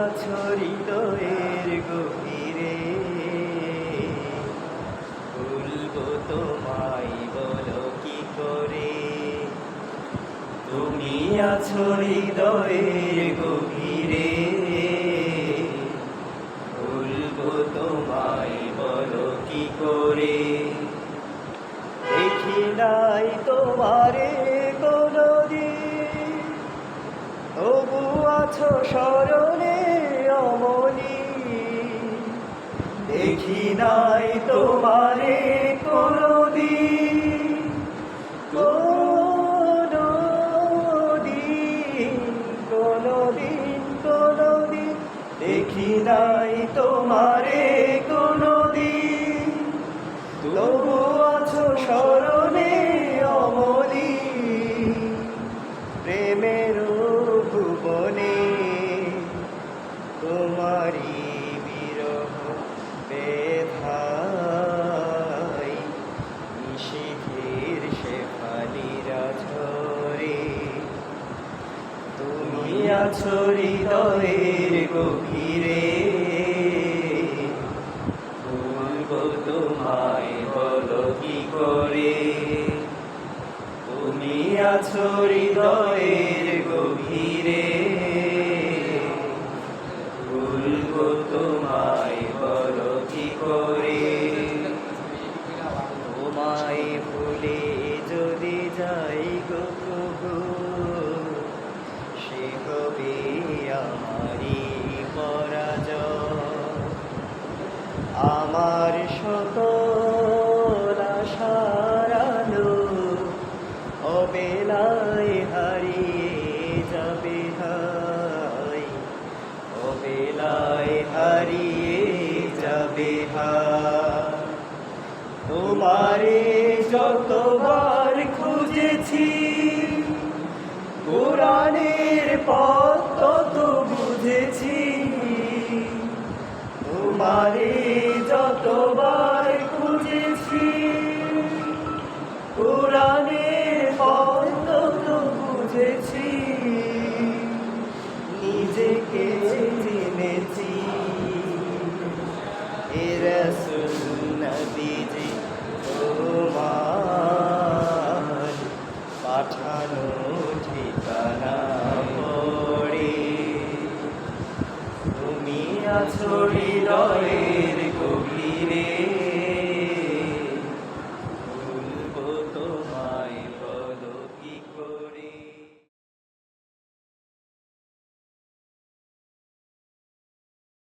আছো হৃদয়ের গভীরে। ভুলবো তোমায়, বলো কি করে? তুমি আছো হৃদয়ের গভীরে। ভুলবো তোমায়, বলো কি করে? দেখি নাই তোমারে কোনদিন। তবু আছো স্মরণে দেখি নাই তোমারে কোনদিন কোনদিন দেখি নাই তোমারে কোনদিন তবু আছো স্মরণে অমলি প্রেমের আছো হৃদয়ের গভীরে। বলব তোমায় বলো কি করে? তুমি আছো হৃদয়ের গভীরে। বলব তোমায় বলো কি করে? তোমায় ভুলে আমার সকল আশারালো অবেলায় হারিয়ে যাবে হাই অবেলায় হারিয়ে যাবে হাই তোমারে যতবার খুঁজেছি, কোরআনের পথ তত বুঝেছি। তোমারে এরসুল নবীজি পাঠানো ঠিকানা আছো হৃদয়ে